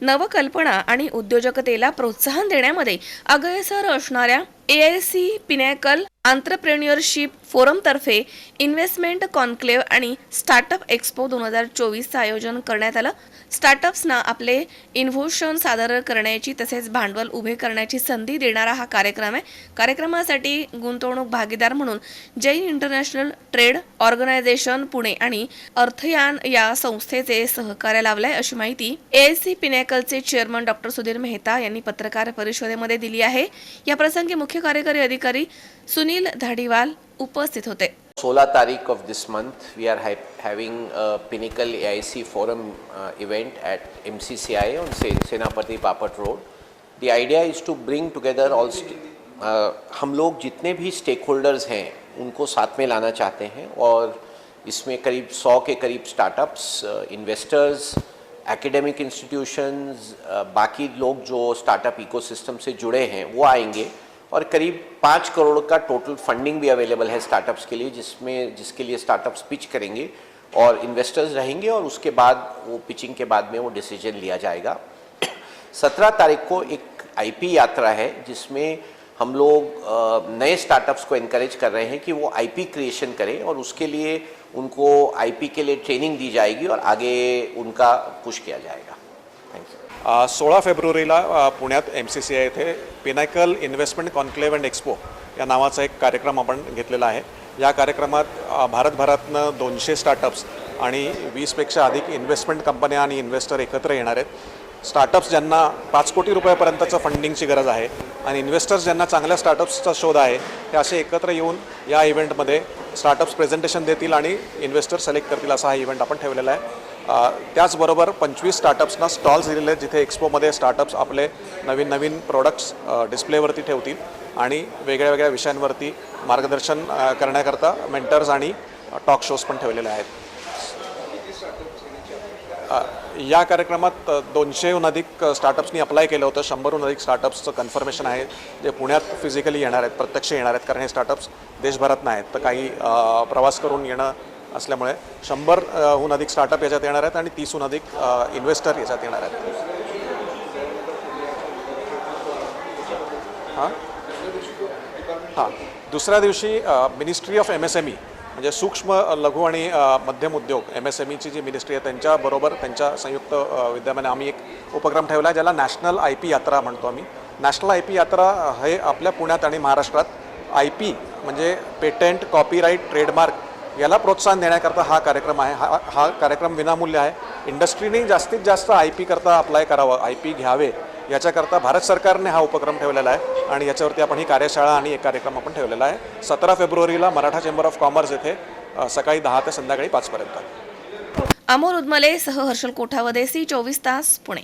नवकल्पना आणि उद्योजकतेला प्रोत्साहन देण्यामध्ये अग्रेसर असणाऱ्या A I C pinnacle entrepreneurship फोरमतर्फे investment conclave आणि स्टार्टअप एक्स्पो दोन हजार चोवीसचं आयोजन करण्यात आलं. स्टार्टअप्सना आपले इन्व्होशन सादर करण्याची तसेच भांडवल उभे करण्याची संधी देणारा हा कार्यक्रम आहे. कार्यक्रमासाठी गुंतवणूक भागीदार म्हणून Jain international trade organization Pune आणि अर्थयान या संस्थेचे सहकार्य लावलंय अशी माहिती एएससी पिनॅकलचे चेअरमन डॉक्टर सुधीर मेहता यांनी पत्रकार परिषदेमध्ये दिली आहे. या प्रसंगी मुख्य कार्यकारी अधिकारी सुनील धाडीवाल उपस्थित होते. 16 तारीख of this month we are having pinnacle AIC forum event at MCCI on Senapati Bapat road the idea is to bring together all हम लोग जितने भी स्टेक होल्डर्स हैं, उनको साथ में लाना चाहते हैं और इसमें करीब 100 के करीब स्टार्टअप्स इन्वेस्टर्स एकेडमिक इंस्टीट्यूशंस बाकी लोग जो स्टार्टअप इकोसिस्टम से जुड़े हैं, वो आएँगे। और करीब पाँच करोड़ का टोटल फंडिंग भी अवेलेबल है स्टार्टअप्स के लिए, जिसमें, जिसके लिए स्टार्टअप्स पिच करेंगे और इन्वेस्टर्स रहेंगे और उसके बाद, वो पिचिंग के बाद में वो डिसीज़न लिया जाएगा। सत्रह तारीख को एक आईपी यात्रा है, जिसमें हम लोग नए स्टार्टअप्स को इनक्रेज कर रहे हैं कि वो आईपी क्रिएशन करें और उसके लिए उनको आईपी के लिए ट्रेनिंग दी जाएगी और आगे उनका पुश किया जाएगा। थँक्यू uh, सोळा फेब्रुवारीला uh, पुण्यात एम सी सी आय येथे pinnacle investment conclave and expo या नावाचा एक कार्यक्रम आपण घेतलेला आहे. या कार्यक्रमात uh, भारतभरातनं दोनशे स्टार्टअप्स आणि वीसपेक्षा अधिक इन्व्हेस्टमेंट कंपन्या आणि इन्व्हेस्टर एकत्र येणार आहेत. स्टार्टअप्स ज्यांना पाच कोटी रुपयापर्यंतचं फंडिंगची गरज आहे आणि इन्व्हेस्टर्स ज्यांना चांगल्या स्टार्टअप्सचा शोध आहे ते असे एकत्र येऊन या इव्हेंटमध्ये स्टार्टअप्स प्रेझेंटेशन देतील आणि इन्व्हेस्टर सिलेक्ट करतील असा हा इव्हेंट आपण ठेवलेला आहे. त्याचबरोबर पंचवीस स्टार्टअप्सना स्टॉल्स दिलेले आहेत जिथे एक्स्पोमध्ये स्टार्टअप्स आपले नवीन नवीन प्रोडक्ट्स डिस्प्लेवरती ठेवतील आणि वेगळ्या वेगळ्या विषयांवरती मार्गदर्शन करण्याकरता मेंटर्स आणि टॉक शोज पण ठेवलेले आहेत. या कार्यक्रमात दोनशेहून अधिक स्टार्टअप्सनी अप्लाय केलं होतं. शंभरहून अधिक स्टार्टअप्सचं कन्फर्मेशन आहे. जे पुण्यात फिजिकली येणार आहेत प्रत्यक्ष येणार आहेत कारण हे स्टार्टअप्स देशभरात नाहीत. तर काही प्रवास करून येणं असल्यामुळे शंभरहून अधिक स्टार्टअप याच्यात येणार आहेत आणि तीसहून अधिक इन्व्हेस्टर याच्यात येणार आहेत. हां? हां. दुसऱ्या दिवशी ministry of M S M E म्हणजे सूक्ष्म लघु आणि मध्यम उद्योग एम एस एम ईची जी मिनिस्ट्री आहे त्यांच्याबरोबर त्यांच्या संयुक्त विद्यमाने आम्ही एक उपक्रम ठेवला आहे ज्याला नॅशनल आय पी यात्रा म्हणतो आम्ही. नॅशनल आय पी यात्रा हे आपल्या पुण्यात आणि महाराष्ट्रात आय पी म्हणजे पेटंट कॉपीराईट ट्रेडमार्क याला प्रोत्साहन देण्याकरता हा कार्यक्रम आहे. हा हा कार्यक्रम विनामूल्य आहे. इंडस्ट्रीने जास्तीत जास्त आय पी करता अप्लाय करावं आय पी घ्यावे याच्याकरता भारत सरकारने हा उपक्रम ठेवलेला आहे आणि याच्यावरती आपण ही कार्यशाळा आणि एक कार्यक्रम आपण ठेवलेला आहे. सतरा फेब्रुवारीला मराठा चेंबर ऑफ कॉमर्स येथे सकाळी दहा ते संध्याकाळी पाचपर्यंत. अमोल उदमले सह हर्षल कोठावदे सी चोवीस तास पुणे.